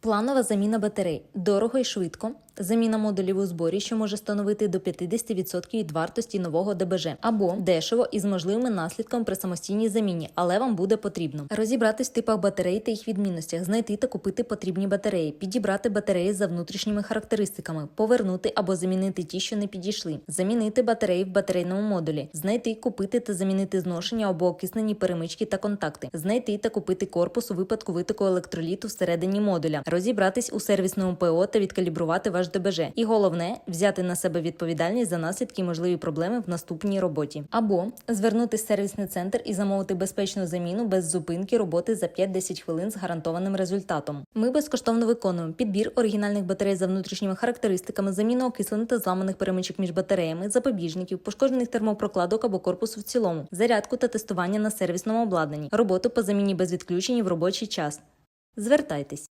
Планова заміна батарей дорого і швидко. Заміна модулів у зборі, що може становити до 50% від вартості нового ДБЖ, або дешево і з можливими наслідками при самостійній заміні, але вам буде потрібно розібратись в типах батарей та їх відмінностях, знайти та купити потрібні батареї, підібрати батареї за внутрішніми характеристиками, повернути або замінити ті, що не підійшли, замінити батареї в батарейному модулі, знайти, купити та замінити зношення або окиснені перемички та контакти, знайти та купити корпус у випадку витоку електроліту всередині модуля, розібратись у сервісному ПО та відкалібрувати ваш ДБЖ. І головне взяти на себе відповідальність за наслідки і можливі проблеми в наступній роботі, або звернутися в сервісний центр і замовити безпечну заміну без зупинки роботи за 5-10 хвилин з гарантованим результатом. Ми безкоштовно виконуємо підбір оригінальних батарей за внутрішніми характеристиками, заміну окислених та зламаних перемичок між батареями, запобіжників, пошкоджених термопрокладок або корпусу в цілому, зарядку та тестування на сервісному обладнанні, роботу по заміні без відключень в робочий час. Звертайтесь.